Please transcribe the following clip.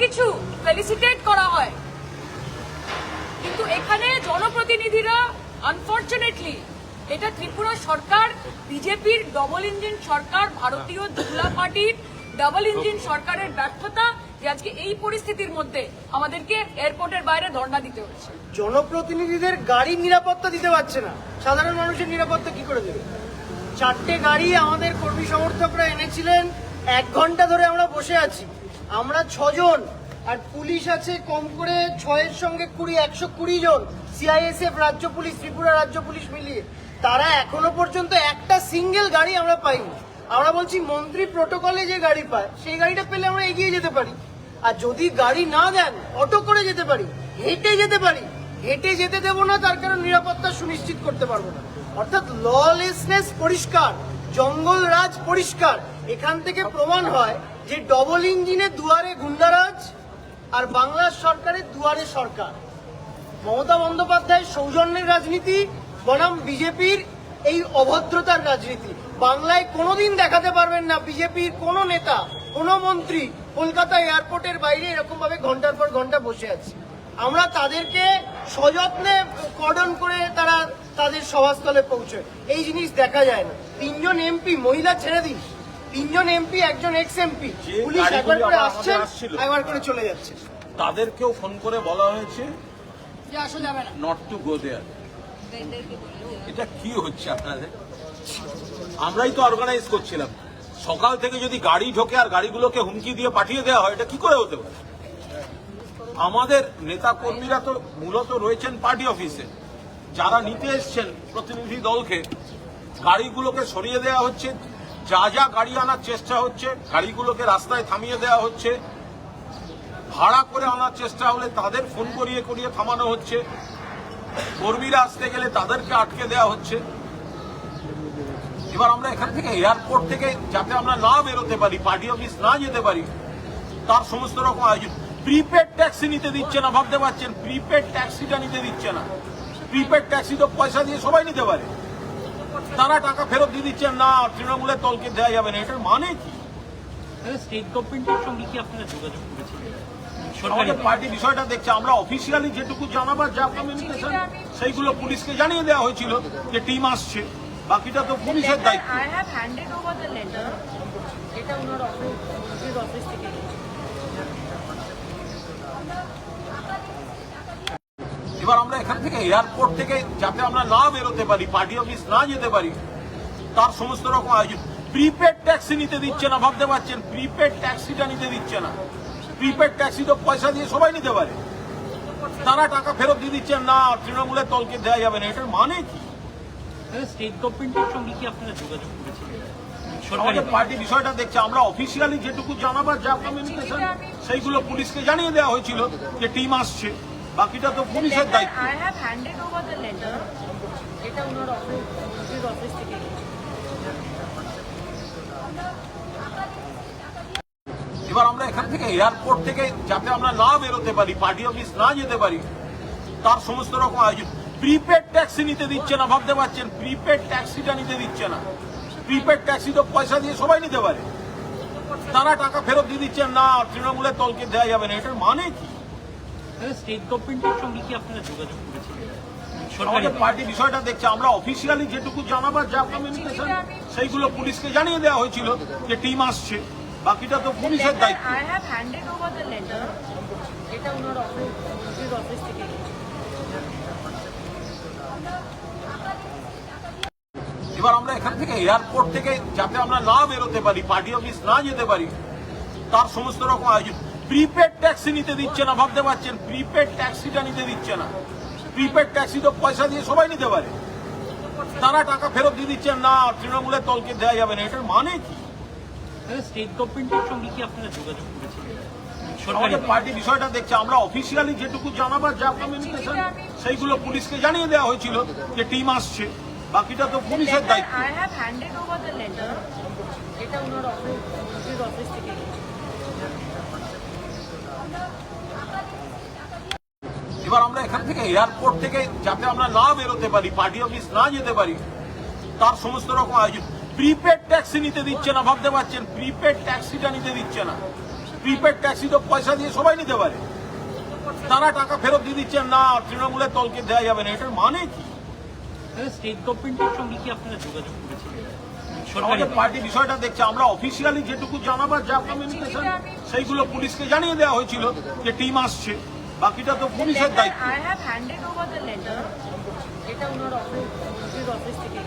কিছু ফেলিসিটেট করা হয়। কিন্তু এখানে জনপ্রতিনিধিরা আনফর্চুনেটলি এটা ত্রিপুরা সরকার, বিজেপির ডবল ইঞ্জিন সরকার, ভারতীয় জনতা পার্টির ডাবল ইঞ্জিন সরকারের ব্যর্থতা যে আজকে এই পরিস্থিতির মধ্যে আমাদেরকে এয়ারপোর্টের বাইরে ধর্ণা দিতে হচ্ছে। জনপ্রতিনিধিদের গাড়ি নিরাপত্তা দিতে পারছে না। সাধারণ মানুষের নিরাপত্তা কি করে দেবে? চারটে গাড়ি আমাদের কর্মী সমর্থকরা এনেছিলেন। এক ঘণ্টা ধরে আমরা বসে আছি। আমরা ছজন, আর পুলিশ আছে কম করে ছয়ের সঙ্গে কুড়ি, একশো কুড়ি জন। সিআইএসএফ রাজ্য পুলিশ, ত্রিপুরা রাজ্য পুলিশ মিলিয়ে। তারা এখনও পর্যন্ত একটা সিঙ্গেল গাড়ি আমরা পাইনি। আমরা বলছি, মন্ত্রী প্রোটোকলে যে গাড়ি পায়, সেই গাড়িটা পেলে আমরা এগিয়ে যেতে পারি। আর যদি গাড়ি না দেন অটো করে যেতে পারি, হেঁটে যেতে পারি। হেঁটে যেতে দেবো না, তার কারণ নিরাপত্তা সুনিশ্চিত করতে পারব না। অর্থাৎ ললেসনেস পরিষ্কার, জঙ্গল রাজ পরিষ্কার। এখান থেকে প্রমাণ হয় যে ডবল ইঞ্জিনের দুয়ারে গুন্ডারাজ আর বাংলার সরকারের দুয়ারে সরকার। মমতা বন্দ্যোপাধ্যায় সৌজন্যের রাজনীতি, বনাম বিজেপির এই অভদ্রতার রাজনীতি। বাংলায় কোনোদিন দেখাতে পারবেন না বিজেপির কোনো নেতা, কোনো মন্ত্রী কলকাতা এয়ারপোর্টের বাইরে এরকম ভাবে ঘণ্টার পর ঘণ্টা বসে আছে। আমরা তাদেরকে সযত্নে কর্ডন করে তারা তাদের সভাস্থলে পৌঁছয়। এই জিনিস দেখা যায় না। তিনজন এমপি, মহিলা ছেড়ে দিন তিনজন এমপি একজন এক্স এমপি পুলিশ একবার করে আসছে একবার করে চলে যাচ্ছে। তাদেরকেও ফোন করে বলা হয়েছে যে আসা যাবে না। নট টু গো দেয়ার এটা কি হচ্ছে আপনাদের? আমরাই তো অর্গানাইজ করছিলাম। সকাল থেকে যদি গাড়ি ঢোকে আর গাড়িগুলোকে হুমকি দিয়ে পাঠিয়ে দেওয়া হয় এটা কি করে হতে পারে? আমাদের নেতা কর্মীরা তো মূলত রয়েছেন পার্টি অফিসে। যারা নিতে এসছেন প্রতিনিধি দলকে গাড়িগুলোকে সরিয়ে দেওয়া হচ্ছে। যা যা গাড়ি আনার চেষ্টা হচ্ছে, গাড়িগুলোকে রাস্তায় থামিয়ে দেওয়া হচ্ছে, ভাড়া করে আনার চেষ্টা হলে তাদের ফোন করিয়ে করিয়ে থামানো হচ্ছে, কর্মীরা আসতে গেলে তাদেরকে আটকে দেওয়া হচ্ছে। এবার আমরা এখান থেকে এয়ারপোর্ট থেকে যাতে আমরা না বেরোতে পারি, পার্টি অফিস না যেতে পারি, তার সমস্ত রকম আয়োজন। প্রিপেড ট্যাক্সি নিতে দিচ্ছে না, ভাবতে পারছেন? প্রিপেড ট্যাক্সিটা নিতে দিচ্ছে না। প্রিপেড ট্যাক্সি তো পয়সা দিয়ে সবাই নিতে পারে। তারা টাকা ফেরত দিয়ে দিচ্ছেন। না তৃণমূলের দলকে দেওয়া যাবে না। এটার মানে কি? স্টেট গভর্নমেন্টের সঙ্গে কি আপনারা যোগাযোগ করেছিলেন আমাদের পার্টি বিষয়টা দেখছে। আমরা অফিসিয়ালি যেটুকু জানাবার যা কমিউনিকেশন সেইগুলো পুলিশকে জানিয়ে দেওয়া হয়েছিল যে টিম আসছে। বাকিটা তো পুলিশের দায়িত্ব I have handed over the letter এটা ওনার অফিস মন্ত্রীর অফিস থেকে এয়ারপোর্ট থেকে যাতে আমরা না বেরোতে পারি পার্টি অফিস না যেতে পারি তার সমস্ত রকম আয়োজন। প্রিপেড ট্যাক্সি নিতে দিচ্ছে না ভাবতে পারছেন? প্রিপেড ট্যাক্সিটা নিতে দিচ্ছে না। প্রিপেড ট্যাক্সি তো পয়সা দিয়ে সবাই নিতে পারে। তারা টাকা ফেরত দিয়ে দিচ্ছেন না তৃণমূলের তলকে দেওয়া যাবে না। এটার মানে কি? স্টেট গভর্নমেন্টের সঙ্গে কি আপনারা যোগাযোগ করেছিলেন? আমাদের পার্টি বিষয়টা দেখছে আমরা অফিসিয়ালি যেটুকু জানাবার যা কমিউনিকেশন সেইগুলো পুলিশকে জানিয়ে দেওয়া হয়েছিল যে টিম আসছে। বাকিটা তো পুলিশের দায়িত্ব। I have handed over the letter এটা ওনার অফিস মন্ত্রীর অফিস থেকে। এবার আমরা এখান থেকে এয়ারপোর্ট থেকে যাতে আমরা না বেরোতে পারি পার্টি অফিস না যেতে পারি তার সমস্ত রকম আয়োজন। প্রিপেড ট্যাক্সি নিতে দিচ্ছে না ভাবতে পারছেন? প্রিপেড ট্যাক্সিটা নিতে দিচ্ছে না। প্রিপেড ট্যাক্সি তো পয়সা দিয়ে সবাই নিতে পারে। তারা টাকা ফেরত দিয়ে দিচ্ছেন না তৃণমূলের তলকে দেওয়া যাবে না। এটার মানে কি? স্টেট গভর্নমেন্টের সঙ্গে কি আপনারা যোগাযোগ করেছিলেন? আমাদের পার্টি বিষয়টা দেখছে। আমরা অফিসিয়ালি যেটুকু জানাবার যা কমিউনিকেশন সেইগুলো পুলিশকে জানিয়ে দেওয়া হয়েছিল যে টিম আসছে। বাকিটা তো পুলিশের দায়িত্ব। I have handed over the letter এটা ওনার অফিস অফিস থেকে এবার আমরা এখান থেকে এয়ারপোর্ট থেকে যাতে আমরা না বেরোতে পারি পার্টি অফিস না যেতে পারি তার সমস্ত রকম আয়োজন। প্রিপেড ট্যাক্সি নিতে দিচ্ছে না ভাবতে পারছেন? প্রিপেড ট্যাক্সিটা নিতে দিচ্ছে না। প্রিপেড ট্যাক্সি তো পয়সা দিয়ে সবাই নিতে পারে। তারা টাকা ফেরত দিয়ে দিচ্ছেন না তৃণমূলের তলকে দেওয়া যাবে না। এটার মানে কি? স্টেট গভর্নমেন্টের সঙ্গে কি আপনারা যোগাযোগ করেছিলেন সরকারি আমাদের পার্টি বিষয়টা দেখছে আমরা অফিসিয়ালি যেটুকু জানাবার যা কমিউনিকেশন সেইগুলো পুলিশকে জানিয়ে দেওয়া হয়েছিল যে টিম আসছে। বাকিটা তো পুলিশের দায়িত্ব। I have handed over the letter এটা ওনার অফিস থেকে এবার আমরা এখান থেকে এয়ারপোর্ট থেকে যাতে আমরা না বেরোতে পারি পার্টি অফিস না যেতে পারি তার সমস্ত রকম আয়োজন। প্রিপেড ট্যাক্সি নিতে দিচ্ছে না ভাবতে পারছেন? প্রিপেড ট্যাক্সিটা নিতে দিচ্ছে না। প্রিপেড ট্যাক্সি তো পয়সা দিয়ে সবাই নিতে পারে। তারা টাকা ফেরত দিয়ে দিচ্ছেন না তৃণমূলের দলকে দেওয়া যাবে না। এটার মানে কি? স্টেট গভর্নমেন্টের সঙ্গে কি আপনারা যোগাযোগ করেছিলেন? আমাদের পার্টি বিষয়টা দেখছে আমরা অফিসিয়ালি যেটুকু জানাবার যা কমিউনিকেশন সেইগুলো পুলিশকে জানিয়ে দেওয়া হয়েছিল যে টিম আসছে। বাকিটা তো পুলিশের দায়িত্ব। I have handed over the letter এটা ওনার অফিস অফিস থেকে